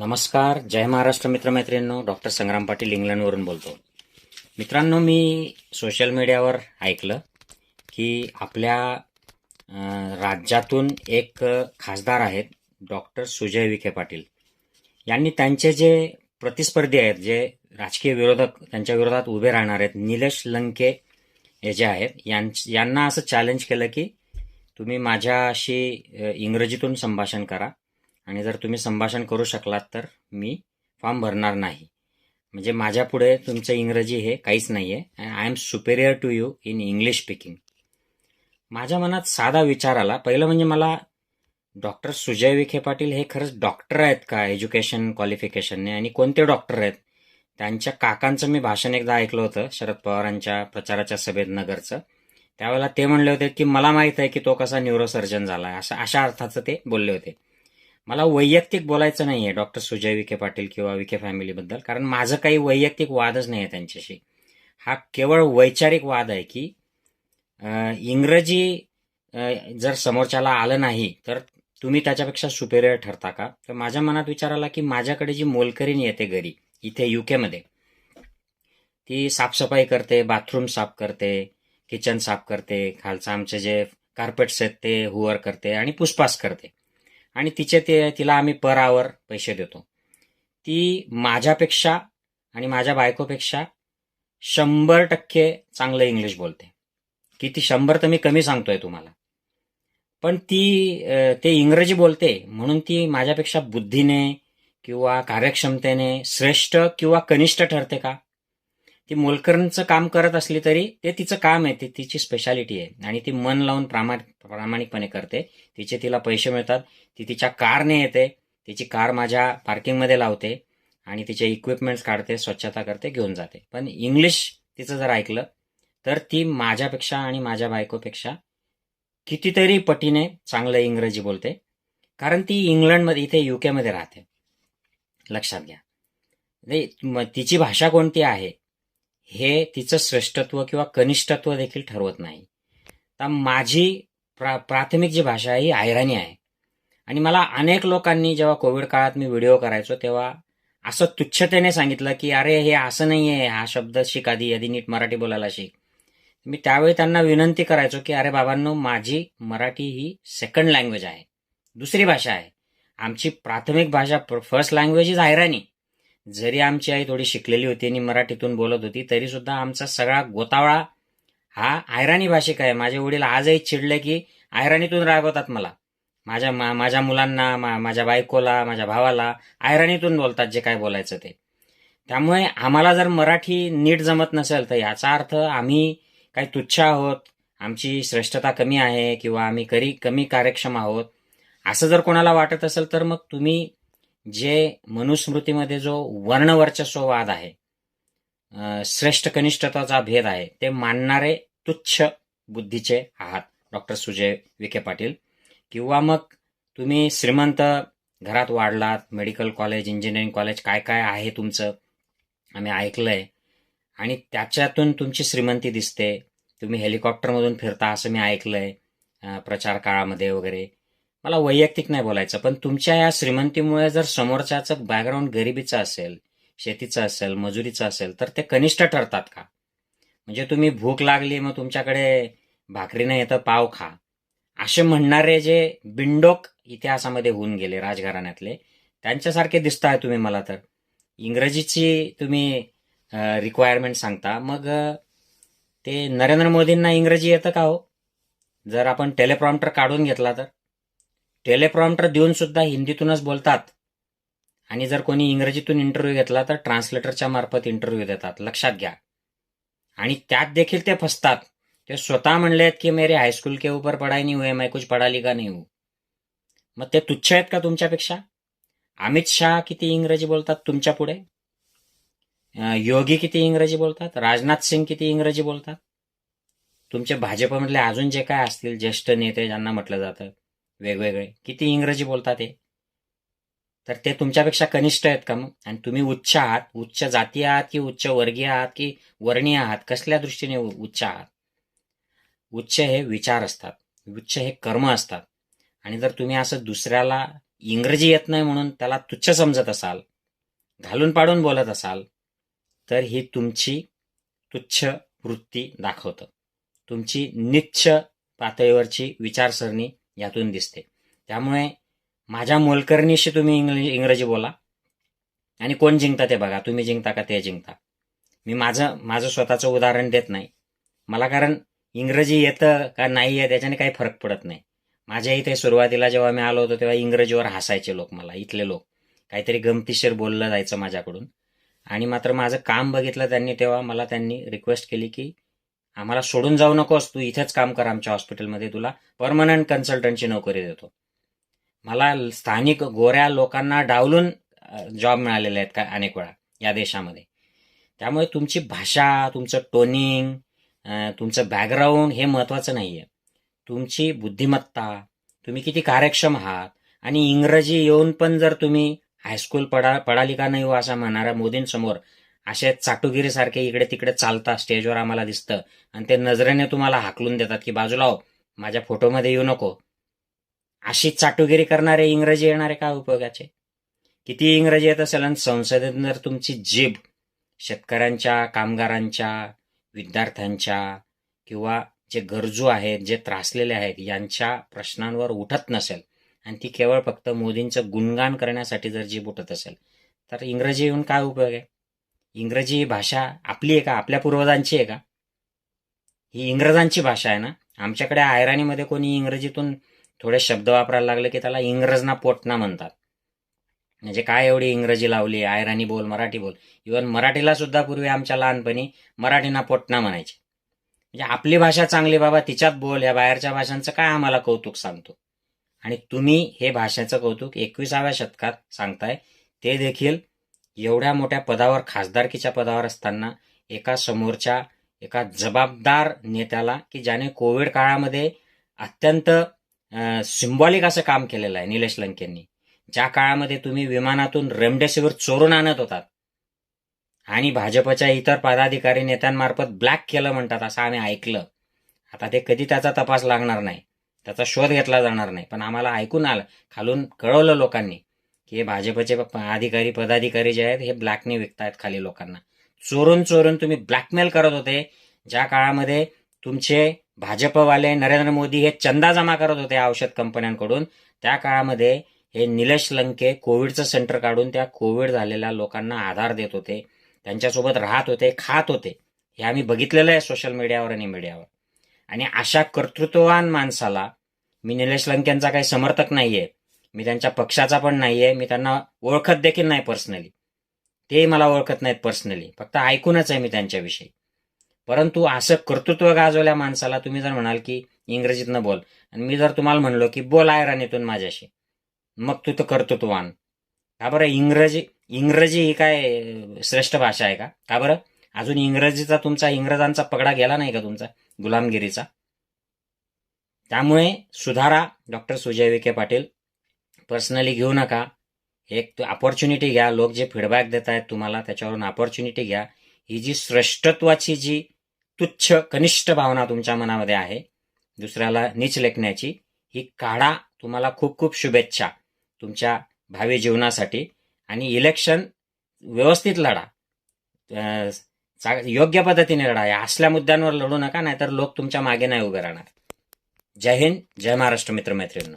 नमस्कार. जय महाराष्ट्र मित्रमैत्रिणींनो. डॉक्टर संग्राम पाटील इंग्लंडवरून बोलतो. मित्रांनो मी सोशल मीडियावर ऐकलं की आपल्या राज्यातून एक खासदार आहेत डॉक्टर सुजय विखे पाटील. यांनी त्यांचे जे प्रतिस्पर्धी आहेत जे राजकीय विरोधक त्यांच्या विरोधात उभे राहणार आहेत निलेश लंके हे जे आहेत यां यांना असं चॅलेंज केलं की तुम्ही माझ्याशी इंग्रजीतून संभाषण करा. आणि जर तुम्ही संभाषण करू शकलात तर मी फॉर्म भरणार नाही. म्हणजे माझ्या पुढे तुमचं इंग्रजी हे काहीच नाही आहे I am superior to you in English speaking माझ्या मनात साधा विचार आला. पहिलं म्हणजे मला डॉक्टर सुजय विखे पाटील हे खरंच डॉक्टर आहेत का? एज्युकेशन क्वालिफिकेशनने आणि कोणते डॉक्टर आहेत? त्यांच्या काकांचं मी भाषण एकदा ऐकलं होतं शरद पवारांच्या प्रचाराच्या सभेत नगरचं. त्यावेळेला ते म्हणले होते की मला माहीत आहे की तो कसा न्यूरोसर्जन झाला आहे असं अशा अर्थाचं ते बोलले होते. मला वैयक्तिक बोलायचं नाही आहे डॉक्टर सुजय विखे पाटील किंवा विखे फॅमिलीबद्दल कारण माझं काही वैयक्तिक वादच नाही आहे त्यांच्याशी. हा केवळ वैचारिक वाद आहे की इंग्रजी जर समोरच्याला आलं नाही तर तुम्ही त्याच्यापेक्षा सुपेरियर ठरता का? तर माझ्या मनात विचार आला की माझ्याकडे जी मोलकरीण येते घरी इथे युकेमध्ये ती साफसफाई करते बाथरूम साफ करते किचन साफ करते खालचं आमचे जे कार्पेट्स आहेत ते हुवर करते आणि पुसपास करते. आणि तिचे ते तिला आम्ही पर आवर पैसे देतो. ती माझ्यापेक्षा आणि माझ्या बायकोपेक्षा शंभर टक्के चांगलं इंग्लिश बोलते. किती शंभर तर मी कमी सांगतोय तुम्हाला. पण ती ते इंग्रजी बोलते म्हणून ती माझ्यापेक्षा बुद्धीने किंवा कार्यक्षमतेने श्रेष्ठ किंवा कनिष्ठ ठरते का? ती मोलकरणचं काम करत असली तरी ते तिचं काम आहे ती तिची स्पेशालिटी आहे. आणि ती मन लावून प्रामा प्रामाणिकपणे करते. तिचे तिला पैसे मिळतात ती तिच्या कारने येते तिची कार माझ्या पार्किंगमध्ये लावते आणि तिचे इक्विपमेंट्स काढते स्वच्छता करते घेऊन जाते. पण इंग्लिश तिचं जर ऐकलं तर ती माझ्यापेक्षा आणि माझ्या बायकोपेक्षा कितीतरी पटीने चांगलं इंग्रजी बोलते. कारण ती इंग्लंडमध्ये इथे युकेमध्ये राहते. लक्षात घ्या. म्हणजे नाही, तिची भाषा कोणती आहे? हे तिचं श्रेष्ठत्व किंवा कनिष्ठत्व देखील ठरवत नाही. तर माझी प्रा प्राथमिक जी भाषा आहे ही आयराणी आहे. आणि मला अनेक लोकांनी जेव्हा कोविड काळात मी व्हिडिओ करायचो तेव्हा असं तुच्छतेने सांगितलं की अरे हे असं नाही आहे हा शब्द शिक आधी आधी नीट मराठी बोलायला शिक. मी त्यावेळी त्यांना विनंती करायचो की अरे बाबांनो माझी मराठी ही सेकंड लँग्वेज आहे. दुसरी भाषा आहे. आमची प्राथमिक भाषा फर्स्ट लँग्वेज इज आयराणी. जरी आमची आई थोडी शिकलेली होती आणि मराठीतून बोलत होती तरी सुद्धा आमचा सगळा गोतावळा हा आयराणी भाषिक आहे. माझे वडील आजही चिडले की आयराणीतून रागवतात मला. माझ्या मा- माझ्या मुलांना मा- माझ्या बायकोला माझ्या भावाला आयराणीतून बोलतात जे काय बोलायचं ते. त्यामुळे आम्हाला जर मराठी नीट जमत नसेल तर याचा अर्थ आम्ही काही तुच्छ आहोत आमची श्रेष्ठता कमी आहे किंवा आम्ही करी कमी कार्यक्षम आहोत असं जर कोणाला वाटत असेल तर मग तुम्ही जे मनुस्मृतीमध्ये जो वर्णवर्चस्ववाद आहे श्रेष्ठ कनिष्ठताचा भेद आहे ते मानणारे तुच्छ बुद्धीचे आहात. डॉक्टर सुजय विखे पाटील. किंवा मग तुम्ही श्रीमंत घरात वाढलात मेडिकल कॉलेज इंजिनिअरिंग कॉलेज काय काय आहे तुमचं? आम्ही ऐकलंय. आणि त्याच्यातून तुमची श्रीमंती दिसते. तुम्ही हेलिकॉप्टरमधून फिरता असं मी ऐकलंय प्रचार काळामध्ये वगैरे. मला वैयक्तिक नाही बोलायचं पण तुमच्या या श्रीमंतीमुळे जर समोरच्याचं बॅकग्राऊंड गरिबीचं असेल शेतीचं असेल मजुरीचं असेल तर ते कनिष्ठ ठरतात का? म्हणजे तुम्ही भूक लागली मग तुमच्याकडे भाकरी नाही येतं पाव खा. असे म्हणणारे जे बिंडोक इतिहासामध्ये होऊन गेले राजघराण्यातले त्यांच्यासारखे दिसत आहे तुम्ही मला तर. इंग्रजीची तुम्ही रिक्वायरमेंट सांगता मग ते नरेंद्र मोदींना इंग्रजी येतं का हो? जर आपण टेलिप्रॉम्प्टर काढून घेतला तर? टेलेप्रॉम्प्टर देऊन सुद्धा हिंदीतूनच बोलतात. आणि जर कोणी इंग्रजीतून इंटरव्ह्यू घेतला तर ट्रान्सलेटरच्या मार्फत इंटरव्ह्यू देतात. लक्षात घ्या. आणि त्यात देखील ते फसतात. ते स्वतः म्हणलेत की मेरे हायस्कूल के ऊपर पढ़ाई नाही हुए मैं कुछ पढ़ा लिखा नाही हूं. मग ते तुच्छ आहेत का तुमच्यापेक्षा? अमित शाह किती इंग्रजी बोलतात तुमच्यापुढे? योगी किती इंग्रजी बोलतात? राजनाथ सिंग किती इंग्रजी बोलतात? तुमचे भाजपमधले अजून जे काय असतील ज्येष्ठ नेते ज्यांना म्हटलं जातं? वेगवेगळे. किती इंग्रजी बोलतात ते तर ते तुमच्यापेक्षा कनिष्ठ आहेत का मग? आणि तुम्ही उच्च आहात? उच्च जाती आहात की उच्च वर्गीय आहात की वर्णीय आहात? कसल्या दृष्टीने उच्च आहात? उच्च हे विचार असतात. उच्च हे कर्म असतात. आणि जर तुम्ही असं दुसऱ्याला इंग्रजी येत नाही म्हणून त्याला तुच्छ समजत असाल घालून पाडून बोलत असाल तर ही तुमची तुच्छ वृत्ती दाखवतं. तुमची निच्छ पातळीवरची विचारसरणी यातून दिसते. त्यामुळे माझ्या मोलकरणीशी तुम्ही इंग्लिश इंग्रजी बोला. आणि कोण जिंकता ते बघा. तुम्ही जिंकता का ते जिंकता. मी माझं माझं स्वतःचं उदाहरण देत नाही. मला कारण इंग्रजी येतं का नाही येत याच्याने काही फरक पडत नाही. माझ्या इथे सुरुवातीला जेव्हा मी आलो होतो तेव्हा इंग्रजीवर हसायचे लोक मला इथले लोक. काहीतरी गमतीशीर बोललं जायचं माझ्याकडून. आणि मात्र माझं काम बघितलं त्यांनी तेव्हा मला त्यांनी रिक्वेस्ट केली की आम्हाला सोडून जाऊ नकोस तू इथेच काम कर आमच्या हॉस्पिटलमध्ये तुला परमनंट कन्सल्टंटची नोकरी देतो. मला स्थानिक गोऱ्या लोकांना डावलून जॉब मिळालेले आहेत का अनेक वेळा या देशामध्ये. त्यामुळे तुमची भाषा तुमचं टोनिंग तुमचं बॅकग्राऊंड हे महत्त्वाचं नाही आहे तुमची बुद्धिमत्ता तुम्ही किती कार्यक्षम आहात आणि इंग्रजी येऊन पण जर तुम्ही हायस्कूल पडा पडाली का नाही हो असं म्हणणाऱ्या मोदींसमोर असे चाटुगिरीसारखे इकडे तिकडे चालता स्टेजवर आम्हाला दिसतं. आणि ते नजरेने तुम्हाला हाकलून देतात की बाजूला हो माझ्या फोटोमध्ये येऊ नको. अशी चाटुगिरी करणारे इंग्रजी येणारे काय उपयोगाचे? किती इंग्रजी येत असेल आणि संसदेत जर तुमची जीभ शेतकऱ्यांच्या कामगारांच्या विद्यार्थ्यांच्या किंवा जे गरजू आहेत जे त्रासलेले आहेत यांच्या प्रश्नांवर उठत नसेल आणि ती केवळ फक्त मोदींचं गुणगान करण्यासाठी जर जीभ उठत असेल तर इंग्रजी येऊन काय उपयोग आहे? इंग्रजी ही भाषा आपली आहे का? आपल्या पूर्वजांची आहे का? ही इंग्रजांची भाषा आहे ना? आमच्याकडे आयराणीमध्ये कोणी इंग्रजीतून थोडे शब्द वापरायला लागले की त्याला इंग्रजना पोटना म्हणतात. म्हणजे काय एवढी इंग्रजी लावली? आयराणी बोल मराठी बोल. इवन मराठीला सुद्धा पूर्वी आमच्या लहानपणी मराठीना पोटना म्हणायचे. म्हणजे आपली भाषा चांगली बाबा तिच्यात बोल या बाहेरच्या भाषांचं काय आम्हाला कौतुक सांगतो? आणि तुम्ही हे भाषेचं कौतुक एकविसाव्या शतकात सांगताय ते देखील एवढ्या मोठ्या पदावर खासदारकीच्या पदावर असताना एका समोरच्या एका जबाबदार नेत्याला की ज्याने कोविड काळामध्ये अत्यंत सिम्बॉलिक असं काम केलेलं आहे निलेश लंकेंनी. ज्या काळामध्ये तुम्ही विमानातून रेमडेसिवीर चोरून आणत होतात आणि भाजपच्या इतर पदाधिकारी नेत्यांमार्फत ब्लॅक केलं म्हणतात असं आम्ही ऐकलं आता ते कधी त्याचा तपास लागणार नाही त्याचा शोध घेतला जाणार नाही. पण आम्हाला ऐकून आलं खालून कळवलं लोकांनी की हे भाजपचे अधिकारी पदाधिकारी जे आहेत हे ब्लॅकने विकतायत खाली लोकांना. चोरून चोरून तुम्ही ब्लॅकमेल करत होते ज्या काळामध्ये तुमचे भाजपवाले नरेंद्र मोदी हे चंदा जमा करत होते औषध कंपन्यांकडून त्या काळामध्ये हे निलेश लंके कोविडचं सेंटर काढून त्या कोविड झालेल्या लोकांना आधार देत होते त्यांच्यासोबत राहत होते खात होते. हे आम्ही बघितलेलं आहे सोशल मीडियावर आणि मीडियावर आणि अशा कर्तृत्ववान माणसाला मी निलेश लंकेंचा काही समर्थक नाही आहे मी त्यांच्या पक्षाचा पण नाहीये मी त्यांना ओळखत देखील नाही पर्सनली तेही मला ओळखत नाहीत पर्सनली फक्त ऐकूनच आहे मी त्यांच्याविषयी. परंतु असं कर्तृत्व गाजवल्या माणसाला तुम्ही जर म्हणाल की इंग्रजीतनं बोल आणि मी जर तुम्हाला म्हणलो की बोल आयराणीतून माझ्याशी मग तू तर कर्तृत्ववान. का बरं इंग्रजी इंग्रजी ही काय श्रेष्ठ भाषा आहे का? का बरं? अजून इंग्रजीचा तुमचा इंग्रजांचा पगडा गेला नाही का तुमचा गुलामगिरीचा? त्यामुळे सुधारा डॉक्टर सुजय विखे पाटील पर्सनली घेऊ नका. एक अपॉर्च्युनिटी घ्या. लोक जे फीडबॅक देत आहेत तुम्हाला त्याच्यावरून अपॉर्च्युनिटी घ्या. ही जी श्रेष्ठत्वाची जी तुच्छ कनिष्ठ भावना तुमच्या मनामध्ये आहे दुसऱ्याला नीच लेखण्याची ही काढा तुम्हाला खूप खूप शुभेच्छा तुमच्या भावी जीवनासाठी. आणि इलेक्शन व्यवस्थित लढा. योग्य पद्धतीने लढा. या असल्या मुद्द्यांवर लढू नका नाहीतर लोक तुमच्या मागे नाही उभे राहणार. जय हिंद जय महाराष्ट्र मित्रमैत्रिणी